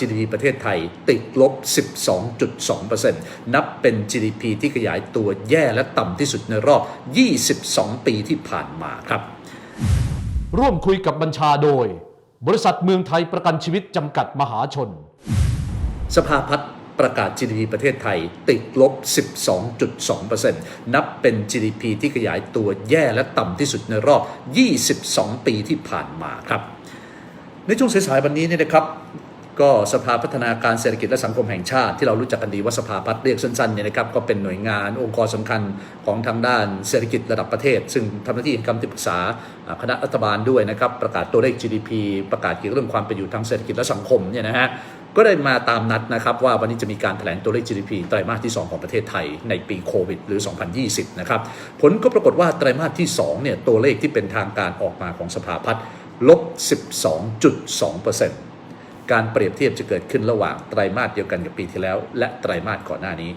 GDP ประเทศไทยติดลบ 12.2%นับเป็น GDP ที่ขยายตัวแย่และต่ำที่สุดในรอบ 22 ปีที่ผ่านมาครับ ร่วมคุยกับบัญชาโดย บริษัทเมืองไทยประกันชีวิตจำกัดมหาชน สภาพัฒน์ประกาศ GDP ประเทศไทยติดลบ 12.2%นับเป็น GDP ที่ขยายตัวแย่และต่ำที่สุดในรอบ 22 ปีที่ผ่านมาครับในช่วงสายๆวันนี้เนี่ยนะครับ ก็สภาพัฒนาการเศรษฐกิจและสังคมแห่งชาติที่เรารู้จักกันดีว่าสภาพัฒน์เรียกสั้นๆเนี่ยนะครับก็เป็นหน่วยงานองค์กรสำคัญของทางด้านเศรษฐกิจระดับประเทศ ซึ่งทำหน้าที่คำที่ปรึกษาคณะรัฐบาลด้วยนะครับประกาศตัวเลข GDP ประกาศเกี่ยวกับเรื่องความเป็นอยู่ทางเศรษฐกิจและสังคมเนี่ยนะฮะก็ได้มาตามนัดนะครับว่าวันนี้จะมีการแถลงตัวเลข GDP ไตรมาสที่ 2 ของประเทศไทยในปีโควิดหรือ 2020 นะครับผลก็ปรากฏว่าไตรมาสที่2เนี่ยตัวเลขที่เป็นทางการออกมาของสภาพัฒน์ลบ 12.2% การเปรียบเทียบจะเกิดขึ้นระหว่างไตรมาสเดียวกันกับปีที่แล้ว และไตรมาสก่อนหน้านี้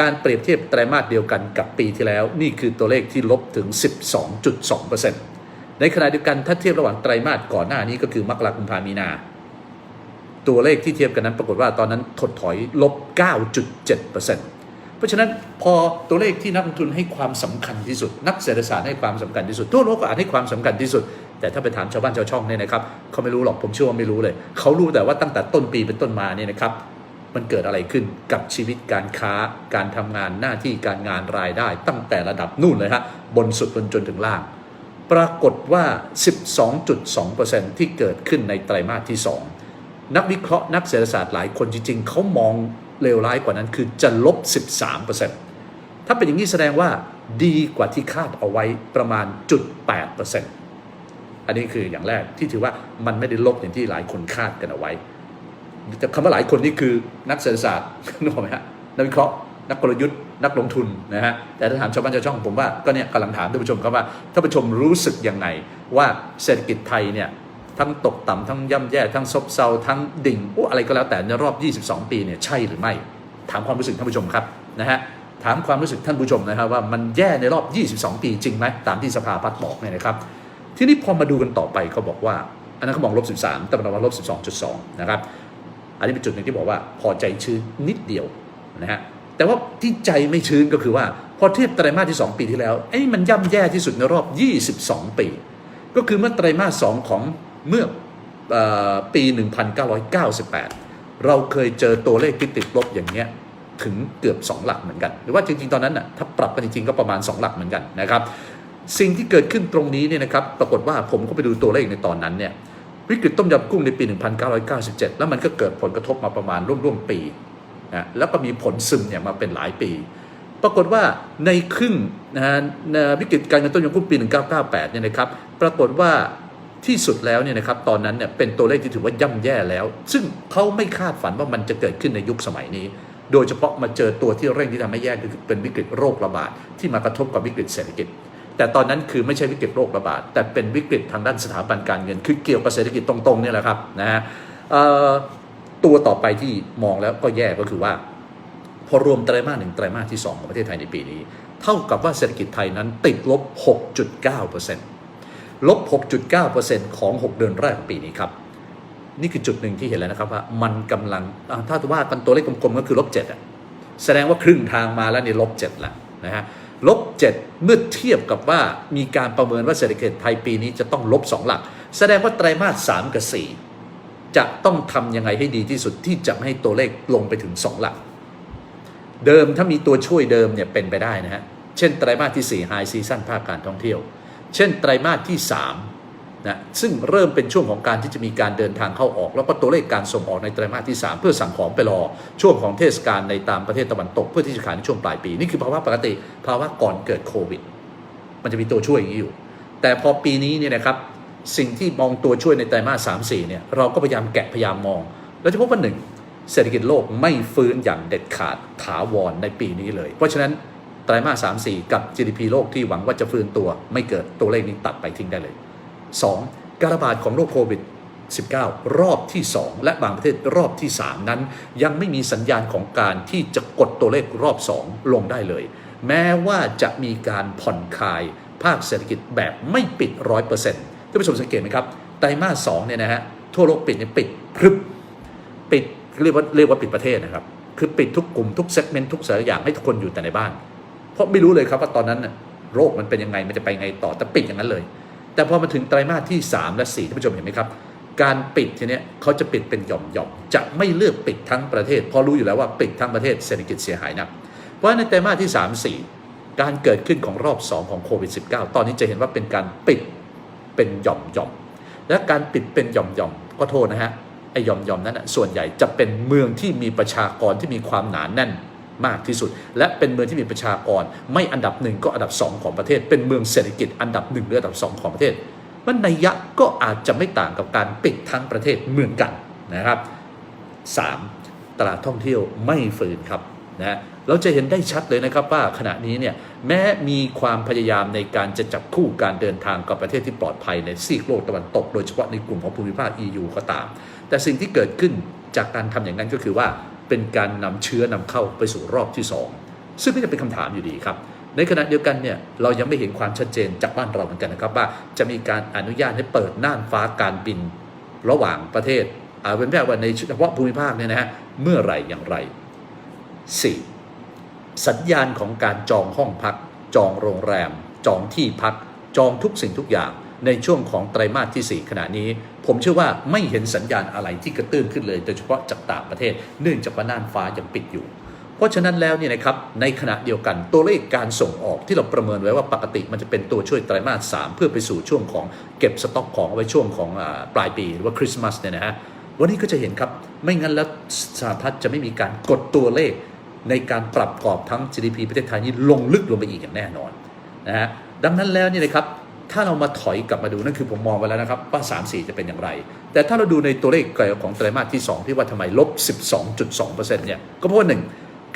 การเปรียบเทียบไตรมาสเดียวกันกับปีที่แล้ว นี่คือตัวเลขที่ลบถึง 12.2%ในขณะเดียวกันถ้าเทียบระหว่างไตรมาสก่อนหน้านี้ก็คือมกราคมพามีนา ตัวเลขที่เทียบกันนั้นปรากฏว่าตอนนั้นถดถอยลบ 9.7%เพราะฉะนั้นพอตัวเลขที่นักลงทุนให้ความสำคัญที่สุด นักเศรษฐศาสตร์ให้ความสำคัญที่สุด ทั่วโลกก็อาจให้ความสำคัญที่สุด แต่ถ้าไปถามชาวบ้านชาวช่องเนี่ยนะครับเขาไม่รู้หรอกผมเชื่อว่าไม่รู้เลย เขารู้แต่ว่าตั้งแต่ต้นปีเป็นต้นมาเนี่ยนะครับ มันเกิดอะไรขึ้นกับชีวิตการค้าการทำงานหน้าที่การงานรายได้ ตั้งแต่ระดับนู่นเลยฮะบนสุดจนจนถึงล่าง ปรากฏว่า 12.2%ที่เกิดขึ้นในไตรมาสที่ 2 นักวิเคราะห์นักเศรษฐศาสตร์หลายคนจริงๆเขามองเลวร้ายกว่านั้นคือจะลบ 13%ถ้าเป็นอย่างนี้แสดงว่าดีกว่าที่คาดเอาไว้ประมาณจุด8% อันนี้คืออย่างแรกที่ถือว่ามันไม่ได้ลบอย่างที่หลายคนคาดกันเอาไว้แต่คำว่าหลายคนนี่คือนักเศรษฐศาสตร์นึกออกไหมฮะนักวิเคราะห์นักกลยุทธ์นักลงทุนนะฮะแต่ถ้าถามชาวบ้านชาวช่องผมว่าก็เนี่ยกำลังถามท่านผู้ชมครับว่าท่านผู้ชมรู้สึกยังไงว่าเศรษฐกิจไทยเนี่ยทั้งตกต่ำทั้งย่ำแย่ทั้งซบเซาทั้งดิ่งโอ้อะไรก็แล้วแต่ในรอบ 22 ปีเนี่ยใช่หรือไม่ ถามความรู้สึกท่านผู้ชมครับนะฮะถามความรู้สึกท่านผู้ชมนะครับว่ามันแย่ในรอบ 22 ปีจริงไหมตามที่สภาพัฒน์บอกเนี่ยนะครับ ทีนี้พอมาดูกันต่อไปเขาบอกว่า อันนั้นเขาบอกลบ 13 แต่มันว่าลบ 12.2 นะครับ อันนี้เป็นจุดหนึ่งที่บอกว่าพอใจชื้นนิดเดียวนะฮะแต่ว่าที่ใจไม่ชื้นก็คือว่า พอเทียบไตรมาสที่ 2 ปีที่แล้วไอ้มันย่ำแย่ที่สุดในรอบ 22 ปี ก็คือเมื่อไตรมาส2ของเมื่อเออปี 1998 เราเคยเจอตัวเลขที่ติดลบอย่างเงี้ยถึงเกือบ 2 หลักเหมือนกัน หรือว่าจริงๆ ตอนนั้นน่ะถ้าปรับกันจริงๆ ก็ประมาณ 2 หลักเหมือนกันนะครับ สิ่งที่เกิดขึ้นตรงนี้เนี่ยนะครับปรากฏว่าผมก็ไปดูตัวเลขในตอนนั้นเนี่ยวิกฤตต้มยำกุ้งในปี 1997 แล้วมันก็เกิดผลกระทบมาประมาณร่วมๆปีนะแล้วก็มีผลซึมเนี่ยมาเป็นหลายปี ปรากฏว่าในครึ่งนะฮะในวิกฤตการเงินต้มยำกุ้งปี 1998 เนี่ยนะครับปรากฏว่าที่สุดแล้วเนี่ยนะครับตอนนั้นเนี่ยเป็นตัวเลขที่ถือว่าย่ำแย่แล้ว ซึ่งเขาไม่คาดฝันว่ามันจะเกิดขึ้นในยุคสมัยนี้ โดยเฉพาะมาเจอตัวที่เร่งที่ทำให้แย่คือเป็นวิกฤตโรคระบาดที่มากระทบกับวิกฤตเศรษฐกิจ แต่ตอนนั้นคือไม่ใช่วิกฤตโรคระบาด แต่เป็นวิกฤตทางด้านสถาบันการเงิน คือเกี่ยวกับเศรษฐกิจตรงๆเนี่ยแหละครับนะฮะตัวต่อไปที่มองแล้วก็แย่ก็คือว่า พอรวมไตรมาสหนึ่งไตรมาสที่ 2 ของประเทศไทยในปีนี้ เท่ากับว่าเศรษฐกิจไทยนั้นติดลบ 6.9%ลบ 6.9%ของ 6 เดือนแรกของปีนี้ครับนี่คือจุดหนึ่งที่เห็นแล้วนะครับว่ามันกำลังอ่าถ้าว่ากันตัวเลขกลมๆก็คือลบ7อะแสดงว่าครึ่งทางมาแล้วนี่ลบ7แล้วนะฮะ ลบ7เมื่อเทียบกับว่ามีการประเมินว่าเศรษฐกิจไทยปีนี้จะต้องลบ 2 หลัก แสดงว่าไตรมาส3กับ4 จะต้องทำยังไงให้ดีที่สุดที่จะไม่ให้ตัวเลขลงไปถึง 2 หลัก เดิมถ้ามีตัวช่วยเดิมเนี่ยเป็นไปได้นะฮะ เช่นไตรมาสที่4 High Season ภาคการท่องเที่ยว เช่นไตรมาสที่ 3 นะซึ่งเริ่มเป็นช่วงของการที่จะมีการเดินทางเข้าออก แล้วก็ตัวเลขการส่งออกในไตรมาสที่ 3 เพื่อสั่งของไปรอ ช่วงของเทศกาลในตามประเทศตะวันตก เพื่อที่จะขายในช่วงปลายปี นี่คือภาวะปกติภาวะก่อนเกิดโควิด มันจะมีตัวช่วยอย่างนี้อยู่ แต่พอปีนี้เนี่ยนะครับสิ่งที่มองตัวช่วยในไตรมาสสามสี่เนี่ยเราก็พยายามแกะพยายามมอง แล้วจะพบว่าหนึ่งเศรษฐกิจโลกไม่ฟื้นอย่างเด็ดขาดถาวรในปีนี้เลย เพราะฉะนั้นไตรมาสสามสี่กับ GDP โลกที่หวังว่าจะฟื้นตัวไม่เกิดตัวเลขนี้ตัดไปทิ้งได้เลย 2. การระบาดของโรคโควิด 19 รอบที่ 2 และบางประเทศรอบที่ 3 นั้น ยังไม่มีสัญญาณของการที่จะกดตัวเลขรอบ 2 ลงได้เลย แม้ว่าจะมีการผ่อนคลายภาคเศรษฐกิจแบบไม่ปิด 100%ท่านผู้ชมสังเกตไหมครับ ไตรมาส2เนี่ยนะฮะทั่วโลกปิดเนี่ยปิดพรึบปิดเรียกว่าเรียกว่าปิดประเทศนะครับ คือปิดทุกกลุ่มทุกเซกเมนต์ทุกสารอย่างให้ทุกคนอยู่แต่ในบ้าน เพราะไม่รู้เลยครับว่าตอนนั้นโรคมันเป็นยังไงมันจะไปไงต่อแต่ปิดอย่างนั้นเลย แต่พอมาถึงไตรมาสที่ 3 และ 4ท่านผู้ชมเห็นไหมครับการปิดทีเนี้ยเขาจะปิดเป็นหย่อมๆจะไม่เลือกปิดทั้งประเทศ เพราะรู้อยู่แล้วว่าปิดทั้งประเทศเศรษฐกิจเสียหายหนักเพราะในไตรมาสที่ 3 4 การเกิดขึ้นของรอบ 2 ของโควิด -19 ตอนนี้จะเห็นว่าเป็นการปิดเป็นหย่อมๆและการปิดเป็นหย่อมๆก็โทษนะฮะไอ้หย่อมๆนั้นนะส่วนใหญ่จะเป็นเมืองที่มีประชากรที่มีความหนาแน่น มากที่สุด และเป็นเมืองที่มีประชากร ไม่อันดับหนึ่งก็อันดับสองของประเทศ เป็นเมืองเศรษฐกิจอันดับหนึ่งหรืออันดับสองของประเทศ มันนัยยะก็อาจจะไม่ต่างกับการปิดทั้งประเทศเหมือนกันนะครับ 3. ตลาดท่องเที่ยวไม่ฟื้นครับนะเราจะเห็นได้ชัดเลยนะครับว่าขณะนี้เนี่ยแม้มีความพยายามในการจะจับคู่การเดินทางกับประเทศที่ปลอดภัยในซีกโลกตะวันตก โดยเฉพาะในกลุ่มของภูมิภาค EU ก็ตาม แต่สิ่งที่เกิดขึ้นจากการทำอย่างนั้นก็คือว่า เป็นการนำเชื้อนำเข้าไปสู่รอบที่ 2 ซึ่งก็จะเป็นคำถามอยู่ดีครับ ในขณะเดียวกันเนี่ยเรายังไม่เห็นความชัดเจนจากบ้านเราเหมือนกันนะครับว่าจะมีการอนุญาตให้เปิดน่านฟ้าการบินระหว่างประเทศอาเป็นแค่ว่าในเฉพาะภูมิภาคเนี่ยนะฮะเมื่อไหรอย่างไร 4. สัญญาณของการจองห้องพัก จองโรงแรม จองที่พัก จองทุกสิ่งทุกอย่าง ในช่วงของไตรมาสที่ 4 ขณะนี้ ผมเชื่อว่าไม่เห็นสัญญาณอะไรที่กระตื้นขึ้นเลย โดยเฉพาะจากต่างประเทศ เนื่องจากว่าน่านฟ้ายังปิดอยู่ เพราะฉะนั้นแล้วเนี่ยนะครับในขณะเดียวกันตัวเลขการส่งออกที่เราประเมินไว้ว่าปกติมันจะเป็นตัวช่วยไตรมาส 3 เพื่อไปสู่ช่วงของเก็บสต็อกของเอาไว้ช่วงของอปลายปีหรือว่าคริสต์มาสเนี่ยนะฮะวันนี้ก็จะเห็นครับไม่งั้นแล้วสหพัฒน์จะไม่มีการกดตัวเลขในการปรับกรอบทั้ง GDP ประเทศไทยนี้ลงลึกลงไปอีกอย่างแน่นอนนะฮะดังนั้นแล้วเนี่ยนะครับ ถ้าเรามาถอยกลับมาดูนั่นคือผมมองไปแล้วนะครับว่า 3 4 จะเป็นอย่างไร แต่ถ้าเราดูในตัวเลขของไตรมาสที่ 2 ที่ว่าทำไมลบ 12.2%เนี่ยก็เพราะหนึ่ง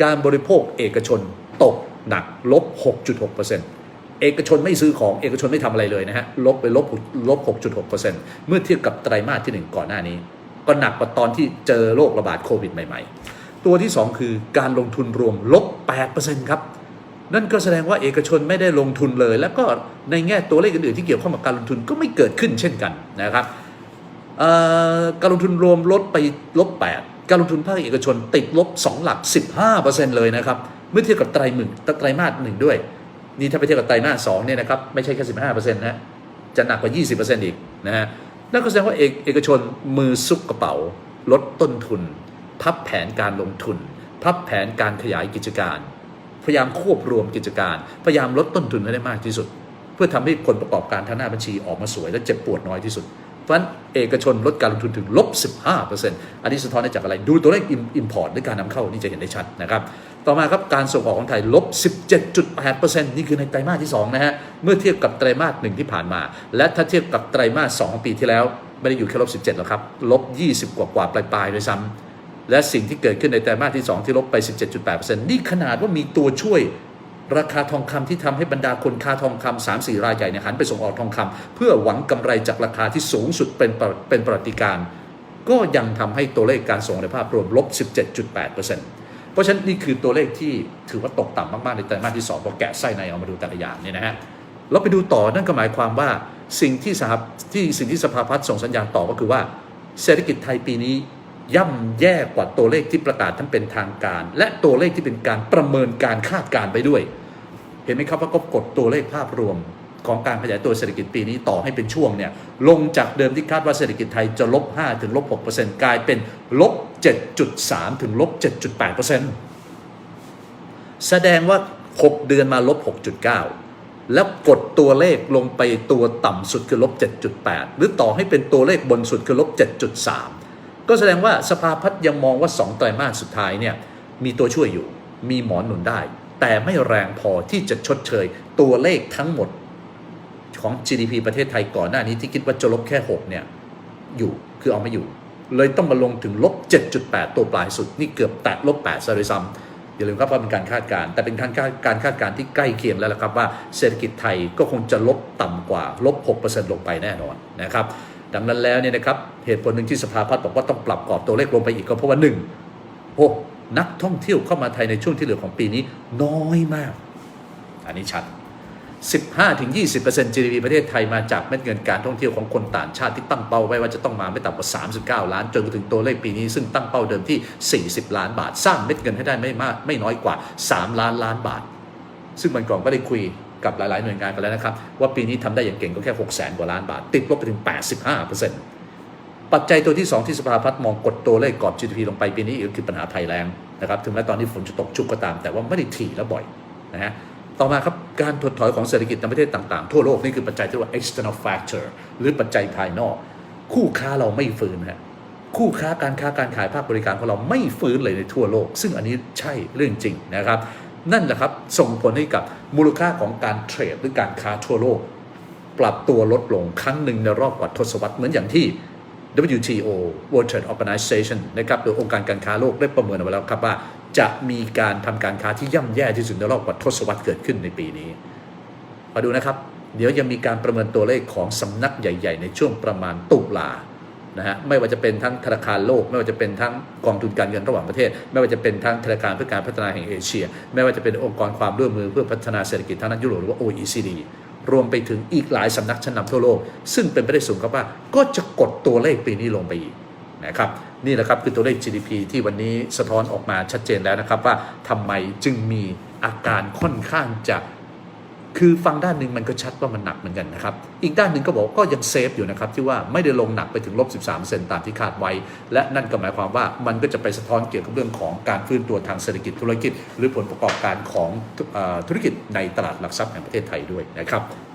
การบริโภคเอกชนตกหนักลบ 6.6%เอกชนไม่ซื้อของเอกชนไม่ทำอะไรเลยนะฮะลบไปลบลบ 6.6%เมื่อเทียบกับไตรมาสที่ 1 ก่อนหน้านี้ ก็หนักกว่าตอนที่เจอโรคระบาดโควิดใหม่ ๆ ตัวที่ 2 คือการลงทุนรวมลบ 8%ครับ นั่นก็แสดงว่าเอกชนไม่ได้ลงทุนเลย แล้วก็ในแง่ตัวเลขอื่นๆที่เกี่ยวข้องกับการลงทุนก็ไม่เกิดขึ้นเช่นกันนะครับการลงทุนรวมลดไปลบ 8 การลงทุนภาคเอกชนติดลบ 2 หลัก 15%เลยนะครับ เมื่อเทียบกับไตรมึงไตรมาสหนึ่งด้วย นี่ถ้าไปเทียบกับไตรมาสสองเนี่ยนะครับ ไม่ใช่แค่ 15%นะจะหนักกว่า 20%อีกนะฮะนั่นก็แสดงว่าเอกเอกชนมือซุกกระเป๋า ลดต้นทุน พับแผนการลงทุน พับแผนการขยายกิจการ พยายามควบรวมกิจการ พยายามลดต้นทุนให้ได้มากที่สุด เพื่อทำให้ผลประกอบการทางหน้าบัญชีออกมาสวยและเจ็บปวดน้อยที่สุด เพราะฉะนั้นเอกชนลดการลงทุนถึงลบ 15%อันนี้สะท้อนได้จากอะไร ดูตัวเลขอิมพอร์ตหรือการนำเข้านี่จะเห็นได้ชัดนะครับ ต่อมาครับการส่งออกของไทยลบ 17.8%นี่คือในไตรมาสที่ 2 นะฮะ เมื่อเทียบกับไตรมาสหนึ่งที่ผ่านมา และถ้าเทียบกับไตรมาส2ปีที่แล้วไม่ได้อยู่แค่ลบ 17หรอกครับ ลบ 20 กว่ากว่าปลายๆด้วยซ้ำ และสิ่งที่เกิดขึ้นในไตรมาสที่ 2 ที่ลบไป 17.8%นี่ขนาดว่ามีตัวช่วยราคาทองคำที่ทำให้บรรดาคนค้าทองคำสามสี่รายใหญ่เนี่ยหันไปส่งออกทองคำเพื่อหวังกำไรจากราคาที่สูงสุดเป็นเป็นประติการ ก็ยังทำให้ตัวเลขการส่งในภาพรวมลบ 17.8%เพราะฉะนั้นนี่คือตัวเลขที่ถือว่าตกต่ำมาก ๆ ในไตรมาสที่2พอแกะไส้ในเอามาดูแต่ละอย่างเนี่ยนะฮะเราไปดูต่อนั่นก็หมายความว่าสิ่งที่สหที่สิ่งที่สภาพัฒน์ส่งสัญญาณต่อก็คือว่า เศรษฐกิจไทยปีนี้ ย่ำแย่กว่าตัวเลขที่ประกาศทั้งเป็นทางการ และตัวเลขที่เป็นการประเมินการคาดการไปด้วย เห็นไหมครับว่าก็กดตัวเลขภาพรวมของการขยายตัวเศรษฐกิจปีนี้ต่อให้เป็นช่วงเนี่ยลงจากเดิมที่คาดว่าเศรษฐกิจไทยจะลบ5ถึงลบ6กลายเป็นลบ7.3 ถึงลบ7.8 แสดงว่า 6 เดือนมาลบ 6.9 แล้วกดตัวเลขลงไปตัวต่ำสุดคือลบ7.8 หรือต่อให้เป็นตัวเลขบนสุดคือลบ7.3 ก็แสดงว่าสภาพัฒน์ยังมองว่า 2 ไตรมาสสุดท้ายเนี่ยมีตัวช่วยอยู่ มีหมอนหนุนได้ แต่ไม่แรงพอที่จะชดเชยตัวเลขทั้งหมดของ GDP ประเทศไทยก่อนหน้านี้ที่คิดว่าจะลบแค่ 6 เนี่ย อยู่คือเอาไม่อยู่ เลยต้องมาลงถึงลบ 7.8 ตัวปลายสุด นี่เกือบแตะลบ8ซะเลยซ้ำอย่าลืมครับว่าเป็นการคาดการณ์แต่เป็นการคาดการคาดการณ์ที่ใกล้เคียงแล้วละครับว่าเศรษฐกิจไทยก็คงจะลบต่ำกว่าลบ 6%ลงไปแน่นอนนะครับ ดังนั้นแล้วเนี่ยนะครับเหตุผลหนึ่งที่สภาพัฒน์บอกว่าต้องปรับกรอบตัวเลขลงไปอีกก็เพราะว่าหนึ่งโอ้นักท่องเที่ยวเข้ามาไทยในช่วงที่เหลือของปีนี้น้อยมาก อันนี้ชัด 15-20% GDP ประเทศไทยมาจากเม็ดเงินการท่องเที่ยวของคนต่างชาติที่ตั้งเป้าไว้ว่าจะต้องมาไม่ต่ำกว่า 39 ล้าน จนถึงตัวเลขปีนี้ซึ่งตั้งเป้าเดิมที่ 40 ล้านบาท สร้างเม็ดเงินให้ได้ไม่มากไม่น้อยกว่า 3 ล้านล้านบาท ซึ่งมันก่อนก็ได้คุย กับหลายๆหน่วยงานกันแล้วนะครับ ว่าปีนี้ทำได้อย่างเก่งก็แค่ 6 0 0 0 0 0กว่าล้านบาท ติดลบไปถึง 85%ปัจจัยตัวที่ 2 ที่สภาพัฒน์มองกดตัวเลขกรอบ GDP ลงไปปีนี้อีกคือปัญหาภัยแล้งนะครับถึงแม้ตอนนี้ฝนจะตกชุกก็ตาม แต่ว่าไม่ได้ถี่และบ่อยนะฮะต่อมาครับการถดถอยของเศรษฐกิจในประเทศต่างๆ ทั่วโลกนี่คือปัจจัยที่เรียกว่า external factor หรือปัจจัยภายนอก คู่ค้าเราไม่ฟื้นฮะคู่ค้าการค้าการขายภาคบริการของเราไม่ฟื้นเลยในทั่วโลก ซึ่งอันนี้ใช่เรื่องจริงนะครับ นั่นแหละครับส่งผลให้กับมูลค่าของการเทรดหรือการค้าทั่วโลก ปรับตัวลดลงครั้งหนึ่งในรอบกว่าทศวรรษเหมือนอย่างที่ WTO World Trade Organization นะครับโดยองค์การการค้าโลกได้ประเมินเอาไว้แล้วครับว่า จะมีการทำการค้าที่ย่ำแย่ที่สุดในรอบกว่าทศวรรษเกิดขึ้นในปีนี้ มาดูนะครับ เดี๋ยวยังมีการประเมินตัวเลขของสำนักใหญ่ ๆ ในช่วงประมาณตุลา นะฮะไม่ว่าจะเป็นทั้งธนาคารโลก ไม่ว่าจะเป็นทั้งกองทุนการเงินระหว่างประเทศ ไม่ว่าจะเป็นทั้งธนาคารเพื่อการพัฒนาแห่งเอเชีย ไม่ว่าจะเป็นองค์กรความร่วมมือเพื่อพัฒนาเศรษฐกิจทางด้านยุโรปหรือว่า OECD รวมไปถึงอีกหลายสำนักชั้นนำทั่วโลก ซึ่งเป็นไปได้สูงครับว่าก็จะกดตัวเลขปีนี้ลงไปอีกนะครับนี่แหละครับคือตัวเลข GDP ที่วันนี้สะท้อนออกมาชัดเจนแล้วนะครับว่าทำไมจึงมีอาการค่อนข้างจะ คือฟังด้านหนึ่งมันก็ชัดว่ามันหนักเหมือนกันนะครับ อีกด้านหนึ่งก็บอกก็ยังเซฟอยู่นะครับที่ว่าไม่ได้ลงหนักไปถึงลบ 13ตามที่คาดไว้ และนั่นก็หมายความว่ามันก็จะไปสะท้อนเกี่ยวกับเรื่องของการฟื้นตัวทางเศรษฐกิจธุรกิจ หรือผลประกอบการของธุรกิจในตลาดหลักทรัพย์แห่งประเทศไทยด้วยนะครับ